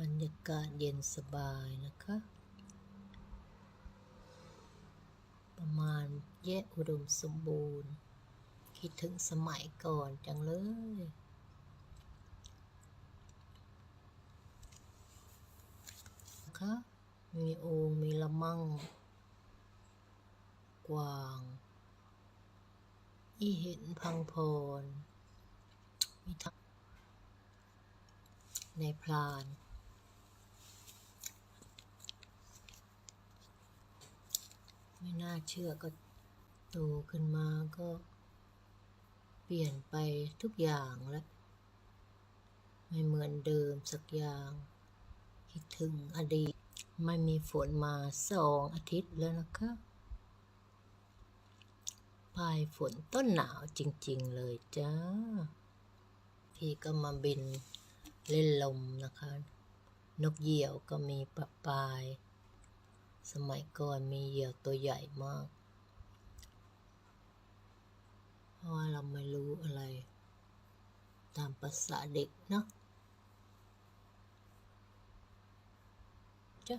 บรรยากาศเย็นสบายนะคะ ประมาณแยกอุดมสมบูรณ์ คิดถึงสมัยก่อนจังเลยนะคะมีโอ่งมีละมั่งกวาง อีเห็นพังพร มีทั้งในพราน ไม่น่าเชื่อก็โตขึ้นมาก็เปลี่ยนไปทุกอย่างแล้ว ไม่เหมือนเดิมสักอย่าง คิดถึงอดีต ไม่มีฝนมาสองอาทิตย์แล้วนะคะปลายฝนต้นหนาวจริง ๆ เลยจ้า พี่ก็มาบินเล่นลมนะคะ นกเหยี่ยวก็มีปะปาย สมัยก่อนมีเหยี่ยวตัวใหญ่มาก เพราะว่าเราไม่รู้อะไร ตามภาษาเด็กเนาะจ้ะ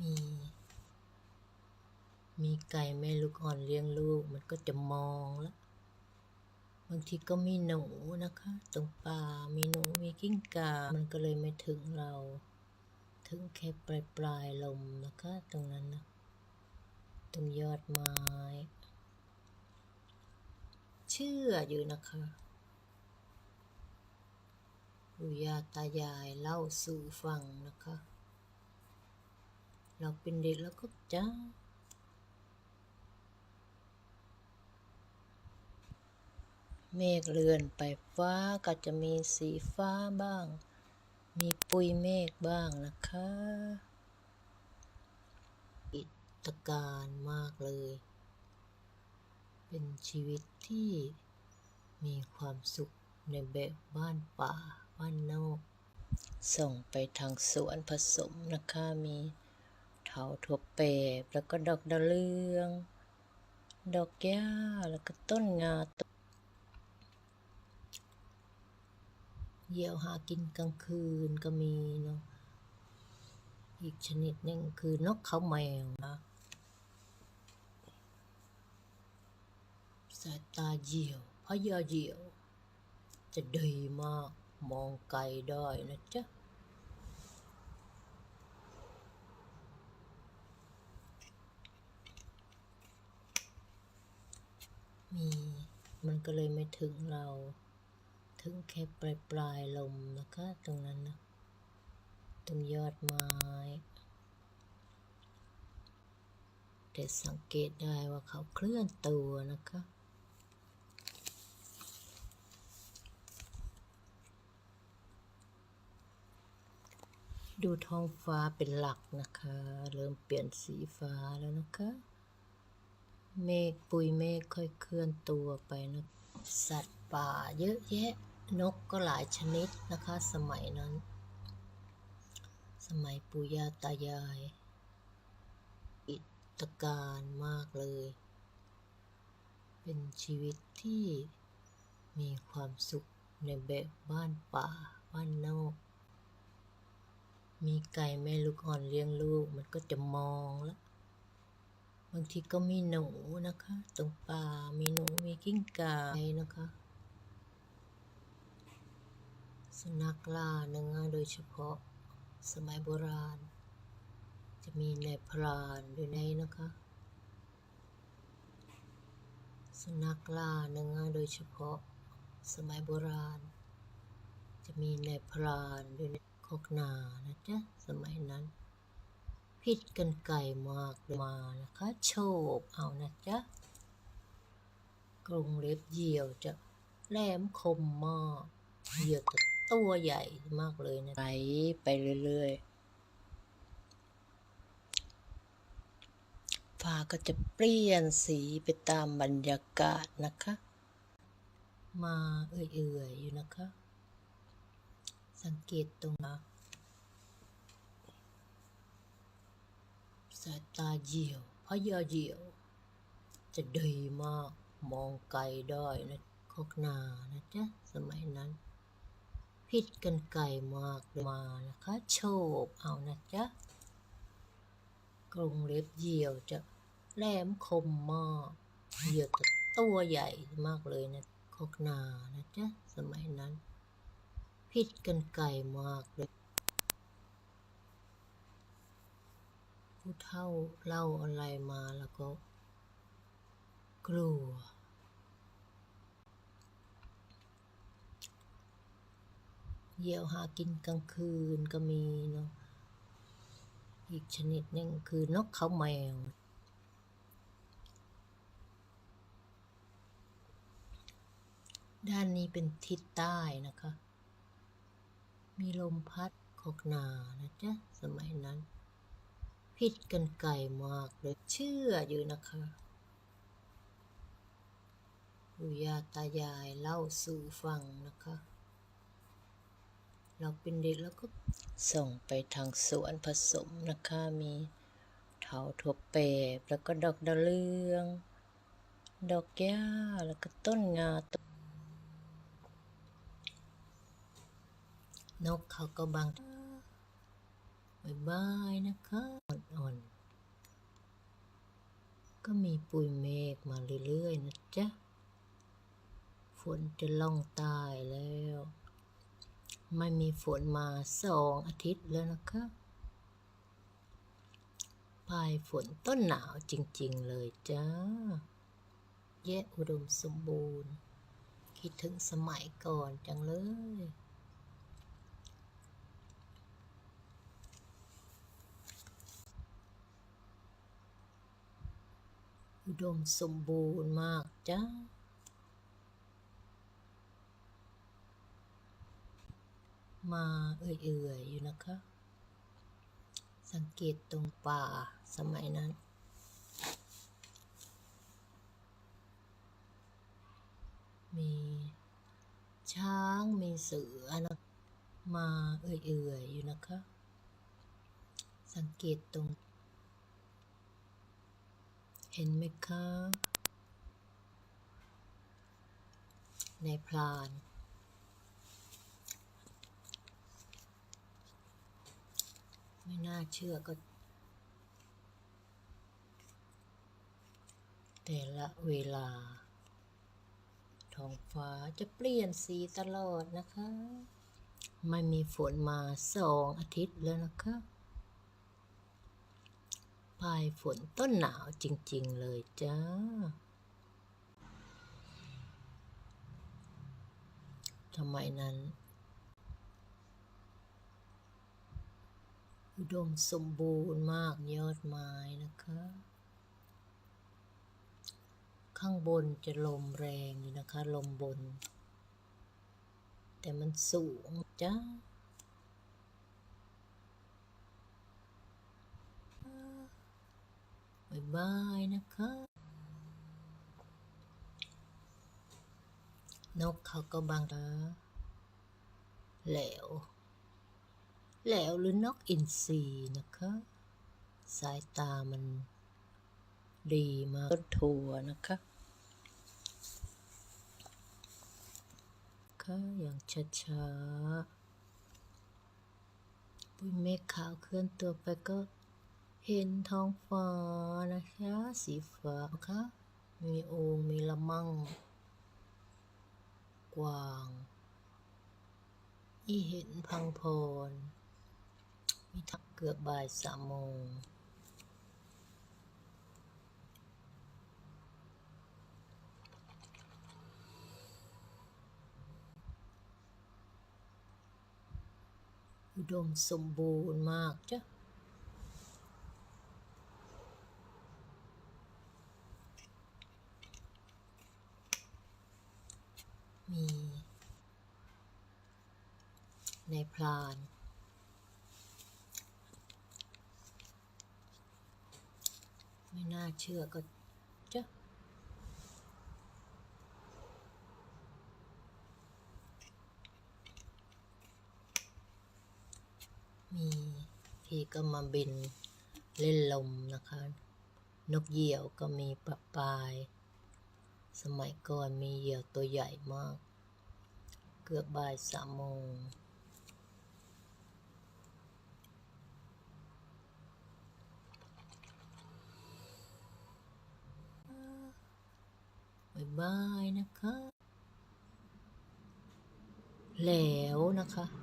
มี มีไก่แม่ลูกอ่อนเลี้ยงลูก มันก็จะมองแล้ว บางทีก็มีหนูนะคะ ตรงป่ามีหนูมีกิ้งก่ามันก็เลยไม่ถึงเรา ถึงแค่ปลายปลายลมนะคะ ตรงนั้นนะตรงยอดไม้ เชื่ออยู่นะคะปู่ย่าตายายเล่าสู่ฟังนะคะ เราเป็นเด็กแล้วก็จ้า เมฆเลือนไปฟ้าก็จะมีสีฟ้าบ้าง มีปุยเมฆบ้างนะคะ อิตการมากเลย เป็นชีวิตที่มีความสุขในแบบบ้านป่าบ้านนอกส่งไปทางสวนผสมนะคะ มีเถาถั่วเปบแล้วก็ดอกดาวเรือง ดอกหญ้าแล้วก็ต้นงาต เหยี่ยวหากินกลางคืนก็มีเนาะอีกชนิดหนึ่งคือนกเขาแมวนะสายตาเหยี่ยวพญาเหยี่ยว จะดีมากมองไกลได้นะจ๊ะมีมันก็เลยไม่ถึงเรา ถึงแค่ปลายปลายลมนะคะ ตรงนั้นนะตรงยอดไม้แต่สังเกตได้ว่าเขาเคลื่อนตัวนะคะดูท้องฟ้าเป็นหลักนะคะ เริ่มเปลี่ยนสีฟ้าแล้วนะคะ เมฆปุยเมฆค่อยเคลื่อนตัวไปนะ สัตว์ป่าเยอะแยะ นกก็หลายชนิดนะคะสมัยนั้น สมัยปู่ย่าตายาย อิตการมากเลย เป็นชีวิตที่มีความสุขในแบบบ้านป่าบ้านนอก มีไก่แม่ลูกอ่อนเลี้ยงลูกมันก็จะมองแล้ว บางทีก็มีหนูนะคะ ตรงป่ามีหนูมีกิ้งก่านะคะ สุนัขล่าเนื้อโดยเฉพาะสมัยโบราณ จะมีนายพรานอยู่ในนะคะ สุนัขล่าเนื้อโดยเฉพาะสมัยโบราณ จะมีนายพรานอยู่ในคอกนานะจ๊ะสมัยนั้น พิษกันไก่มากเลยมานะคะ โชบเอานะจ๊ะกรงเล็บเหยี่ยวจะแหลมคมมากเหยี่ยวจะ ตัวใหญ่มากเลยนะไหลไปเรื่อยๆฟ้าก็จะเปลี่ยนสีไปตามบรรยากาศนะคะ มาเอื่อยๆอยู่นะคะ สังเกตตรงนะสายตาเหยี่ยวพญาเหยี่ยวจะจะดีมากมองไกลได้นะคอกนานะจ๊ะ สมัยนั้น พิษกันไกลมากมานะคะโชคเอานะจ๊ะกรงเล็บเหยี่ยวจะแหลมคมมากเหยี่ยวจะตัวใหญ่มากเลยนะคอกนานะจ๊ะสมัยนั้น พิษกันไกลมากเลยผู้เฒ่าเล่าอะไรมาแล้วก็ กลัว เหยี่ยวหากินกลางคืนก็มีเนาะอีกชนิดหนึ่งคือนกเขาแมว ด้านนี้เป็นทิศใต้นะคะ มีลมพัดขอกนานะจ๊ะ สมัยนั้น พิษกันไกลมากเลยเชื่ออยู่นะคะปู่ย่าตายายเล่าสู่ฟังนะคะ เราเป็นเด็กแล้วก็ส่งไปทางสวนผสมนะคะ มีเถาถั่วเปบแล้วก็ดอกดาวเรือง ดอกหญ้าแล้วก็ต้นงาตนกเขาก็บางบายบายนะคะอ่อนๆก็มีปุยเมฆมาเรื่อยๆนะจ๊ะ ฝนจะล่องตายแล้ว ไม่มีฝนมาสองอาทิตย์แล้วนะคะปลายฝนต้นหนาวจริง ๆ เลยจ้า แยะอุดมสมบูรณ์ คิดถึงสมัยก่อนจังเลยอุดมสมบูรณ์มากจ้า มาเอื่อยๆอยู่นะคะ สังเกตตรงป่าสมัยนั้นมีช้างมีเสือนะมาเอื่อยๆอยู่นะคะ สังเกตตรง เห็นไหมคะ ในพราน ไม่น่าเชื่อก็ แต่ละเวลา ท้องฟ้าจะเปลี่ยนสีตลอดนะคะ ไม่มีฝนมาสองอาทิตย์แล้วนะคะปลายฝนต้นหนาวจริง ๆ เลยจ้า ทำไมนั้น อุดมสมบูรณ์มากยอดไม้นะคะ ข้างบนจะลมแรงอยู่นะคะ ลมบน แต่มันสูงจ้าบายบายนะคะ นกเขาก็บางตาแหลว แหลวหรือนกอินทรีนะคะ สายตามันดีมากต้นถั่วนะคะค่ะอย่างช้าๆปุ้ยเมฆขาวเคลื่อนตัวไปก็เห็นท้องฟ้านะคะ สีฟ้าค่ะมีโองค์มีละมั่ง กวาง อีเห็นพังพร มีทักเกือบบ่ายสามโมงอุดมสมบูรณ์มากจ้ะมีในพราน ไม่น่าเชื่อก็จ้ะมีพี่ก็มาบินเล่นลมนะคะ นกเหยี่ยวก็มีปะปาย สมัยก่อนมีเหยี่ยวตัวใหญ่มาก เกือบบ่ายสามโมง บ๊ายบายนะคะ แล้วนะคะ